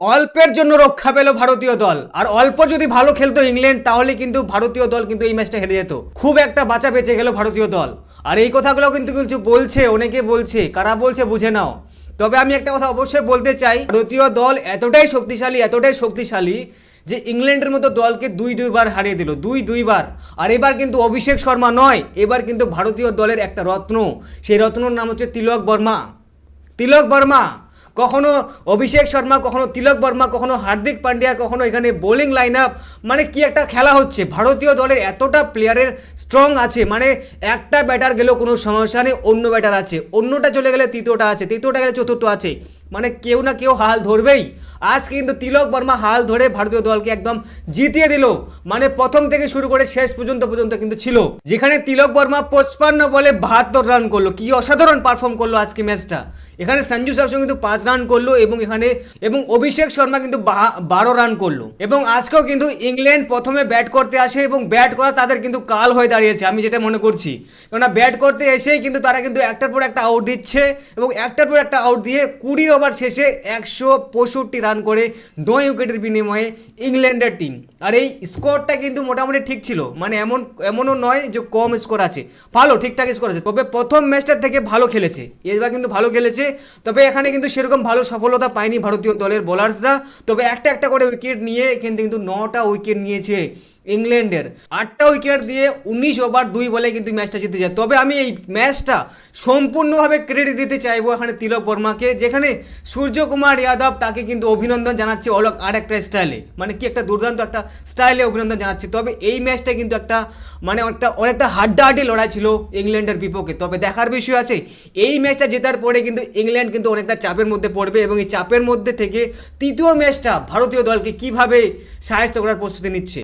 অল্পের জন্য রক্ষা পেল ভারতীয় দল। আর অল্প যদি ভালো খেলতো ইংল্যান্ড, তাহলে কিন্তু ভারতীয় দল কিন্তু এই ম্যাচটা হেরে যেত। খুব একটা বাঁচা বেঁচে গেল ভারতীয় দল। আর এই কথাগুলো কিন্তু কিছু বলছে, অনেকে বলছে, কারা বলছে বুঝে নাও। তবে আমি একটা কথা অবশ্যই বলতে চাই, ভারতীয় দল এতটাই শক্তিশালী এতটাই শক্তিশালী যে ইংল্যান্ডের মতো দলকে দুই দুইবার হারিয়ে দিল, দুই দুইবার। আর এবার কিন্তু অভিষেক শর্মা নয়, এবার কিন্তু ভারতীয় দলের একটা রত্ন। সেই রত্নর নাম হচ্ছে তিলক বর্মা। তিলক বর্মা কখনো অভিষেক শর্মা, কখনো তিলক বর্মা, কখনো হার্দিক পান্ডিয়া, কখনো এখানে বোলিং লাইন আপ মানে কি একটা খেলা হচ্ছে। ভারতীয় দলের এতটা প্লেয়ারের স্ট্রং আছে মানে একটা ব্যাটার গেলেও কোনো সমস্যা নেই, অন্য ব্যাটার আছে। অন্যটা চলে গেলে তৃতীয়টা আছে, তৃতীয়টা গেলে চতুর্থ আছে। মানে কেউ না কেউ হাল ধরবেই। আজকে কিন্তু তিলক বর্মা হাল ধরে ভারতীয় দলকে একদম জিতিয়ে দিল। মানে প্রথম থেকে শুরু করে শেষ পর্যন্ত পর্যন্ত কিন্তু ছিল। যেখানে তিলক বর্মা পঁচপান্ন বলে বাহাত্তর রান করল। কি অসাধারণ পারফর্ম করল আজকে ম্যাচটা এখানে সঞ্জু স্যামসন কিন্তু পাঁচ রান করল এবং এখানে এবং অভিষেক শর্মা কিন্তু বারো রান করল। এবং আজকেও কিন্তু ইংল্যান্ড প্রথমে ব্যাট করতে আসে এবং ব্যাট করা তাদের কিন্তু কাল হয়ে দাঁড়িয়েছে, আমি যেটা মনে করছি। কেননা ব্যাট করতে এসেই কিন্তু তারা কিন্তু একটার পর একটা আউট দিচ্ছে এবং একটার পর একটা আউট দিয়ে কুড়ি ওভার শেষে একশো পঁয়ষট্টি রান করে নয় উইকেটের বিনিময়ে ইংল্যান্ডের টিম। আর এই স্কোরটা কিন্তু মোটামুটি ঠিক ছিল। মানে এমন, এমনও নয় যে কম স্কোর আছে। ভালো, ঠিকঠাক স্কোর আছে। তবে প্রথম ম্যাচটার থেকে ভালো খেলেছে। এবার কিন্তু ভালো খেলেছে। তবে এখানে কিন্তু সেরকম ভালো সফলতা পায়নি ভারতীয় দলের বোলার্সরা। তবে একটা একটা করে উইকেট নিয়ে থেকে কিন্তু নটা উইকেট নিয়েছে ইংল্যান্ডের। আটটা উইকেট দিয়ে উনিশ ওভার, দুই বলে কিন্তু ম্যাচটা জিতে যায়। তবে আমি এই ম্যাচটা সম্পূর্ণভাবে ক্রেডিট দিতে চাইব এখানে তিলক বর্মাকে, যেখানে সূর্যকুমার যাদব তাকে কিন্তু অভিনন্দন জানাচ্ছে অলক আর একটা স্টাইলে মানে কি একটা দুর্দান্ত একটা স্টাইলে অভিনন্দন জানাচ্ছে। তবে এই ম্যাচটা কিন্তু একটা মানে একটা অনেকটা হাড্ডাহাড্ডি লড়াই ছিল ইংল্যান্ডের বিপক্ষে। তবে দেখার বিষয় আছে, এই ম্যাচটা জেতার পরে কিন্তু ইংল্যান্ড কিন্তু অনেকটা চাপের মধ্যে পড়বে এবং এই চাপের মধ্যে থেকে তৃতীয় ম্যাচটা ভারতীয় দলকে কীভাবে সাহায্য করার প্রস্তুতি নিচ্ছে?